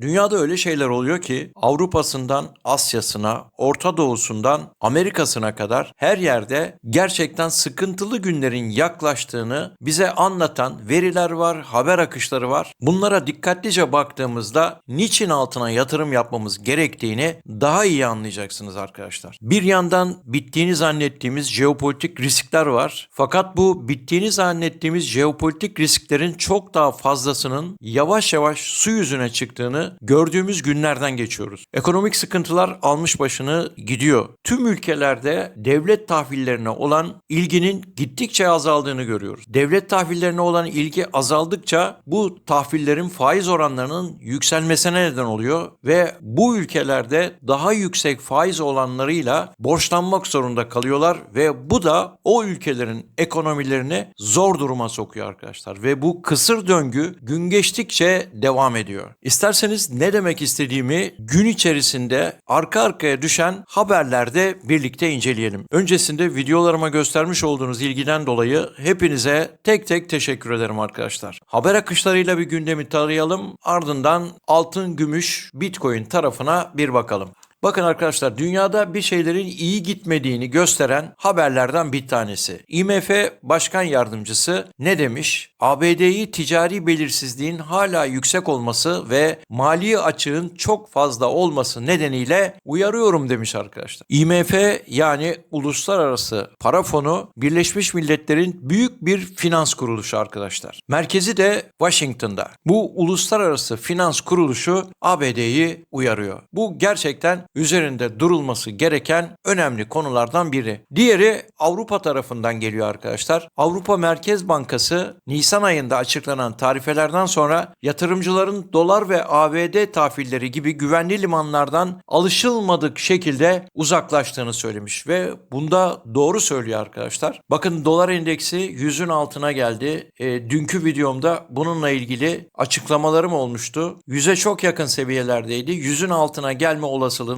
Dünyada öyle şeyler oluyor ki Avrupa'sından Asya'sına, Orta Doğu'sundan Amerika'sına kadar her yerde gerçekten sıkıntılı günlerin yaklaştığını bize anlatan veriler var, haber akışları var. Bunlara dikkatlice baktığımızda niçin altına yatırım yapmamız gerektiğini daha iyi anlayacaksınız arkadaşlar. Bir yandan bittiğini zannettiğimiz jeopolitik riskler var. Fakat bu bittiğini zannettiğimiz jeopolitik risklerin çok daha fazlasının yavaş yavaş su yüzüne çıktığını gördüğümüz günlerden geçiyoruz. Ekonomik sıkıntılar almış başını gidiyor. Tüm ülkelerde devlet tahvillerine olan ilginin gittikçe azaldığını görüyoruz. Devlet tahvillerine olan ilgi azaldıkça bu tahvillerin faiz oranlarının yükselmesine neden oluyor ve bu ülkelerde daha yüksek faiz olanlarıyla borçlanmak zorunda kalıyorlar ve bu da o ülkelerin ekonomilerini zor duruma sokuyor arkadaşlar ve bu kısır döngü gün geçtikçe devam ediyor. İsterseniz ne demek istediğimi gün içerisinde arka arkaya düşen haberlerde birlikte inceleyelim. Öncesinde videolarıma göstermiş olduğunuz ilgiden dolayı hepinize tek tek teşekkür ederim arkadaşlar. Haber akışlarıyla bir gündemi tarayalım ardından altın, gümüş, bitcoin tarafına bir bakalım. Bakın arkadaşlar dünyada bir şeylerin iyi gitmediğini gösteren haberlerden bir tanesi. IMF Başkan Yardımcısı ne demiş? ABD'yi ticari belirsizliğin hala yüksek olması ve mali açığın çok fazla olması nedeniyle uyarıyorum demiş arkadaşlar. IMF yani Uluslararası Para Fonu Birleşmiş Milletler'in büyük bir finans kuruluşu arkadaşlar. Merkezi de Washington'da. Bu uluslararası finans kuruluşu ABD'yi uyarıyor. Bu gerçekten üzerinde durulması gereken önemli konulardan biri. Diğeri Avrupa tarafından geliyor arkadaşlar. Avrupa Merkez Bankası Nisan ayında açıklanan tarifelerden sonra yatırımcıların dolar ve ABD tahvilleri gibi güvenli limanlardan alışılmadık şekilde uzaklaştığını söylemiş ve bunda doğru söylüyor arkadaşlar. Bakın dolar endeksi 100'ün altına geldi. E, dünkü videomda bununla ilgili açıklamalarım olmuştu. 100'e çok yakın seviyelerdeydi. 100'ün altına gelme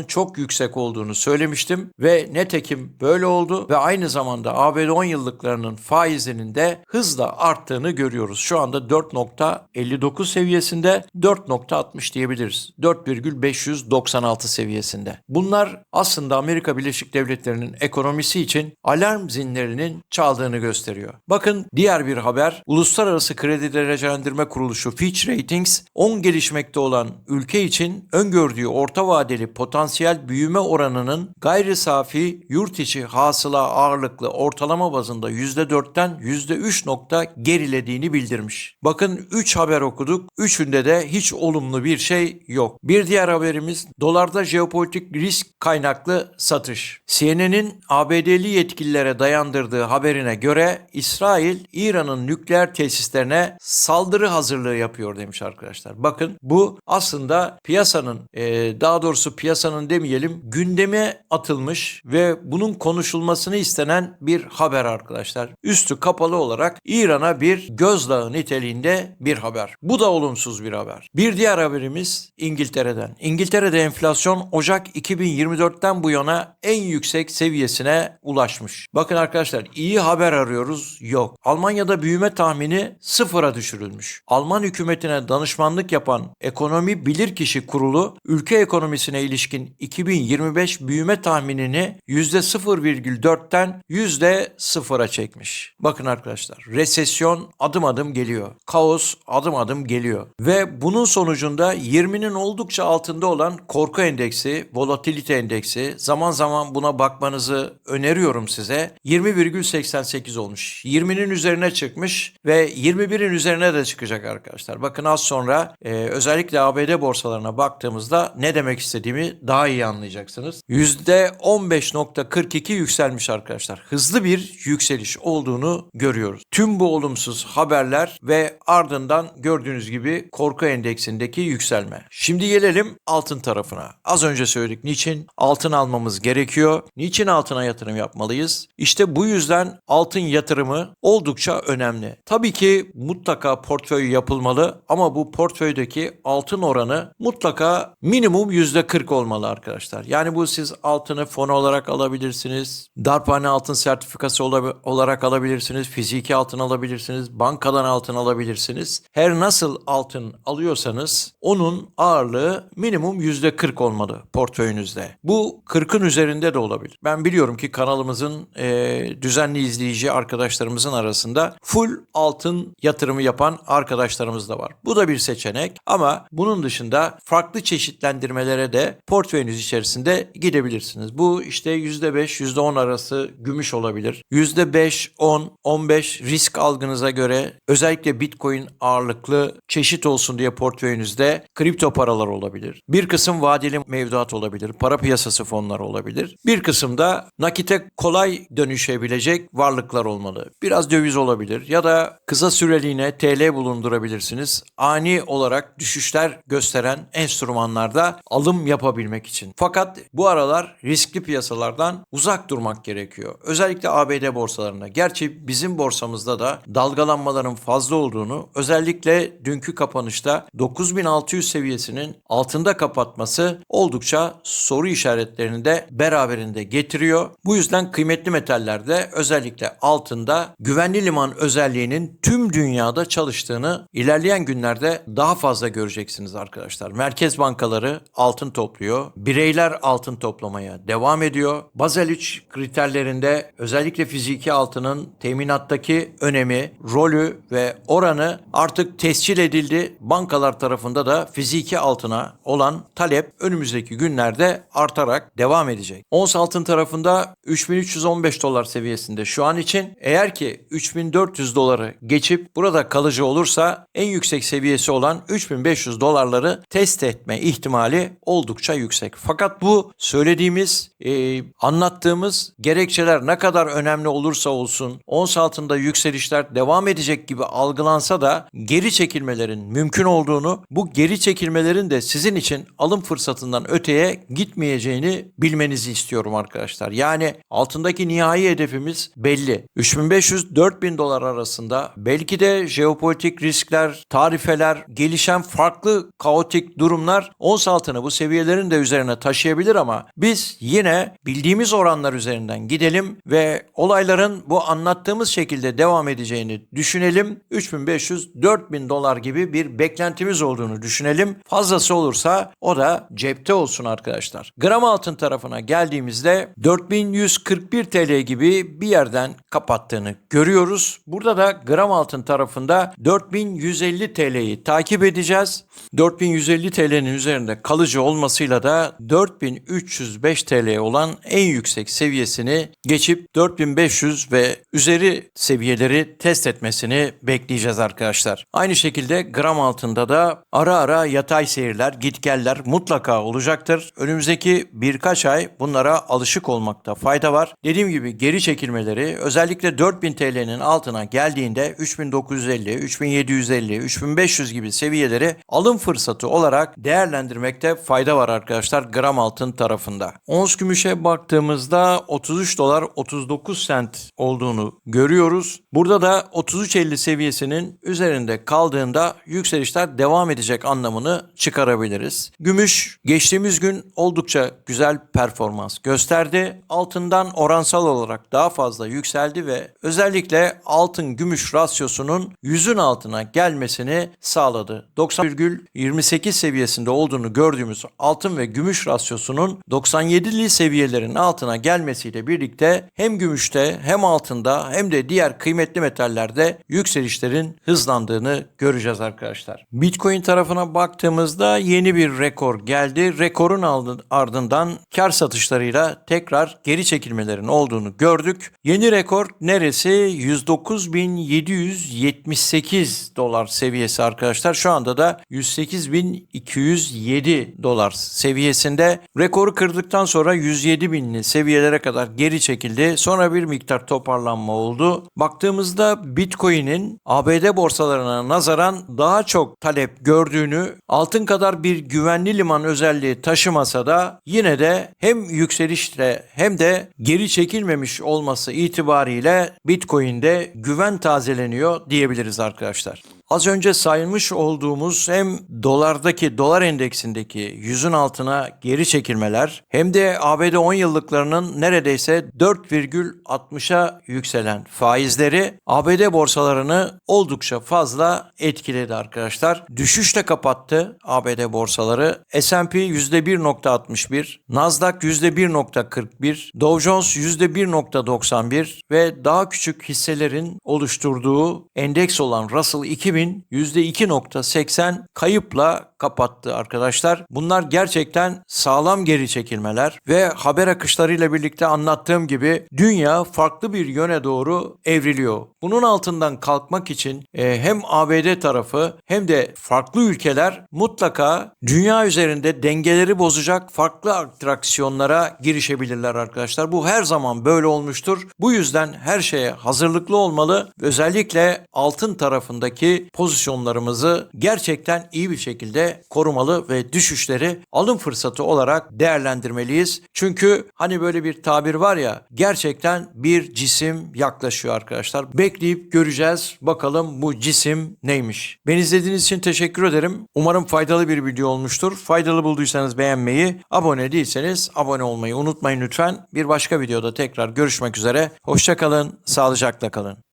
olasılığının çok yüksek olduğunu söylemiştim ve netekim böyle oldu ve aynı zamanda ABD 10 yıllıklarının faizinin de hızla arttığını görüyoruz. Şu anda 4.59 seviyesinde 4.60 diyebiliriz. 4,596 seviyesinde. Bunlar aslında Amerika Birleşik Devletleri'nin ekonomisi için alarm zinlerinin çaldığını gösteriyor. Bakın diğer bir haber. Uluslararası Kredi Derecelendirme Kuruluşu Fitch Ratings 10 gelişmekte olan ülke için öngördüğü orta vadeli potansiyel büyüme oranının gayri safi yurt içi hasıla ağırlıklı ortalama bazında %4'ten %3 nokta gerilediğini bildirmiş. Bakın 3 haber okuduk. Üçünde de hiç olumlu bir şey yok. Bir diğer haberimiz dolarda jeopolitik risk kaynaklı satış. CNN'in ABD'li yetkililere dayandırdığı haberine göre İsrail İran'ın nükleer tesislerine saldırı hazırlığı yapıyor demiş arkadaşlar. Bakın bu aslında piyasanın e, daha doğrusu piyasanın demeyelim gündeme atılmış ve bunun konuşulmasını istenen bir haber arkadaşlar. Üstü kapalı olarak İran'a bir gözdağı niteliğinde bir haber. Bu da olumsuz bir haber. Bir diğer haberimiz İngiltere'den. İngiltere'de enflasyon Ocak 2024'ten bu yana en yüksek seviyesine ulaşmış. Bakın arkadaşlar iyi haber arıyoruz yok. Almanya'da büyüme tahmini sıfıra düşürülmüş. Alman hükümetine danışmanlık yapan Ekonomi Bilirkişi Kurulu ülke ekonomisine ilişkin 2025 büyüme tahminini %0,4'ten %0'a çekmiş. Bakın arkadaşlar resesyon adım adım geliyor. Kaos adım adım geliyor. Ve bunun sonucunda 20'nin oldukça altında olan korku endeksi, volatilite endeksi zaman zaman buna bakmanızı öneriyorum size. 20,88 olmuş. 20'nin üzerine çıkmış ve 21'in üzerine de çıkacak arkadaşlar. Bakın az sonra e, özellikle ABD borsalarına baktığımızda ne demek istediğimi daha iyi anlayacaksınız. %15.42 yükselmiş arkadaşlar. Hızlı bir yükseliş olduğunu görüyoruz. Tüm bu olumsuz haberler ve ardından gördüğünüz gibi korku endeksindeki yükselme. Şimdi gelelim altın tarafına. Az önce söyledik niçin altın almamız gerekiyor? Niçin altına yatırım yapmalıyız? İşte bu yüzden altın yatırımı oldukça önemli. Tabii ki mutlaka portföy yapılmalı ama bu portföydeki altın oranı mutlaka minimum %40 olmalı olmalı arkadaşlar. Yani bu siz altını fon olarak alabilirsiniz. Darphane altın sertifikası ola- olarak alabilirsiniz. Fiziki altın alabilirsiniz. Bankadan altın alabilirsiniz. Her nasıl altın alıyorsanız onun ağırlığı minimum %40 olmalı portföyünüzde. Bu 40'ın üzerinde de olabilir. Ben biliyorum ki kanalımızın e, düzenli izleyici arkadaşlarımızın arasında full altın yatırımı yapan arkadaşlarımız da var. Bu da bir seçenek ama bunun dışında farklı çeşitlendirmelere de portföyünüz içerisinde gidebilirsiniz. Bu işte %5, %10 arası gümüş olabilir. %5, 10, 15 risk algınıza göre özellikle Bitcoin ağırlıklı çeşit olsun diye portföyünüzde kripto paralar olabilir. Bir kısım vadeli mevduat olabilir. Para piyasası fonları olabilir. Bir kısım da nakite kolay dönüşebilecek varlıklar olmalı. Biraz döviz olabilir ya da kısa süreliğine TL bulundurabilirsiniz. Ani olarak düşüşler gösteren enstrümanlarda alım yapabilmek için. Fakat bu aralar riskli piyasalardan uzak durmak gerekiyor. Özellikle ABD borsalarında. Gerçi bizim borsamızda da dalgalanmaların fazla olduğunu özellikle dünkü kapanışta 9600 seviyesinin altında kapatması oldukça soru işaretlerini de beraberinde getiriyor. Bu yüzden kıymetli metallerde özellikle altında güvenli liman özelliğinin tüm dünyada çalıştığını ilerleyen günlerde daha fazla göreceksiniz arkadaşlar. Merkez bankaları altın topluyor. Bireyler altın toplamaya devam ediyor. Basel 3 kriterlerinde özellikle fiziki altının teminattaki önemi, rolü ve oranı artık tescil edildi. Bankalar tarafında da fiziki altına olan talep önümüzdeki günlerde artarak devam edecek. Ons altın tarafında 3315 dolar seviyesinde şu an için eğer ki 3400 doları geçip burada kalıcı olursa en yüksek seviyesi olan 3500 dolarları test etme ihtimali oldukça yüksek. Fakat bu söylediğimiz, e, anlattığımız gerekçeler ne kadar önemli olursa olsun ons altında yükselişler devam edecek gibi algılansa da geri çekilmelerin mümkün olduğunu, bu geri çekilmelerin de sizin için alım fırsatından öteye gitmeyeceğini bilmenizi istiyorum arkadaşlar. Yani altındaki nihai hedefimiz belli. 3500-4000 dolar arasında belki de jeopolitik riskler, tarifeler, gelişen farklı kaotik durumlar ons altını bu seviyelerin de üzerine taşıyabilir ama biz yine bildiğimiz oranlar üzerinden gidelim ve olayların bu anlattığımız şekilde devam edeceğini düşünelim. 3500-4000 dolar gibi bir beklentimiz olduğunu düşünelim. Fazlası olursa o da cepte olsun arkadaşlar. Gram altın tarafına geldiğimizde 4141 TL gibi bir yerden kapattığını görüyoruz. Burada da gram altın tarafında 4150 TL'yi takip edeceğiz. 4150 TL'nin üzerinde kalıcı olmasıyla da 4305 TL olan en yüksek seviyesini geçip 4500 ve üzeri seviyeleri test etmesini bekleyeceğiz arkadaşlar. Aynı şekilde gram altında da ara ara yatay seyirler, gitgeller mutlaka olacaktır. Önümüzdeki birkaç ay bunlara alışık olmakta fayda var. Dediğim gibi geri çekilmeleri özellikle 4000 TL'nin altına geldiğinde 3950, 3750, 3500 gibi seviyeleri alım fırsatı olarak değerlendirmekte fayda var arkadaşlar gram altın tarafında. Ons gümüşe baktığımızda 33 dolar 39 sent olduğunu görüyoruz. Burada da 33.50 seviyesinin üzerinde kaldığında yükselişler devam edecek anlamını çıkarabiliriz. Gümüş geçtiğimiz gün oldukça güzel performans gösterdi. Altından oransal olarak daha fazla yükseldi ve özellikle altın gümüş rasyosunun 100'ün altına gelmesini sağladı. 90,28 seviyesinde olduğunu gördüğümüz altın ve gümüş rasyosunun 97'li seviyelerin altına gelmesiyle birlikte hem gümüşte hem altında hem de diğer kıymetli metallerde yükselişlerin hızlandığını göreceğiz arkadaşlar. Bitcoin tarafına baktığımızda yeni bir rekor geldi. Rekorun ardından kar satışlarıyla tekrar geri çekilmelerin olduğunu gördük. Yeni rekor neresi? 109.778 dolar seviyesi arkadaşlar. Şu anda da 108.207 dolar seviyesinde. Rekoru kırdıktan sonra 107.000'li seviyelere kadar geri çekildi. Sonra bir miktar toparlanma oldu. Baktığımızda Bitcoin'in ABD borsalarına nazaran daha çok talep gördüğünü, altın kadar bir güvenli liman özelliği taşımasa da yine de hem yükselişle hem de geri çekilmemiş olması itibariyle Bitcoin'de güven tazeleniyor diyebiliriz arkadaşlar. Az önce saymış olduğumuz hem dolardaki dolar endeksindeki yüzün altına geri çekilmeler hem de ABD 10 yıllıklarının neredeyse 4,60'a yükselen faizleri ABD borsalarını oldukça fazla etkiledi arkadaşlar. Düşüşle kapattı ABD borsaları. S&P %1.61, Nasdaq %1.41, Dow Jones %1.91 ve daha küçük hisselerin oluşturduğu endeks olan Russell 2000 %2.80 kayıpla kapattı arkadaşlar. Bunlar gerçekten sağlam geri çekilmeler ve haber akışlarıyla birlikte anlattığım gibi dünya farklı bir yöne doğru evriliyor. Bunun altından kalkmak için e, hem ABD tarafı hem de farklı ülkeler mutlaka dünya üzerinde dengeleri bozacak farklı atraksiyonlara girişebilirler arkadaşlar. Bu her zaman böyle olmuştur. Bu yüzden her şeye hazırlıklı olmalı. Özellikle altın tarafındaki pozisyonlarımızı gerçekten iyi bir şekilde korumalı ve düşüşleri alım fırsatı olarak değerlendirmeliyiz. Çünkü hani böyle bir tabir var ya gerçekten bir cisim yaklaşıyor arkadaşlar. Bekleyip göreceğiz bakalım bu cisim neymiş. Beni izlediğiniz için teşekkür ederim. Umarım faydalı bir video olmuştur. Faydalı bulduysanız beğenmeyi, abone değilseniz abone olmayı unutmayın lütfen. Bir başka videoda tekrar görüşmek üzere. Hoşçakalın, sağlıcakla kalın.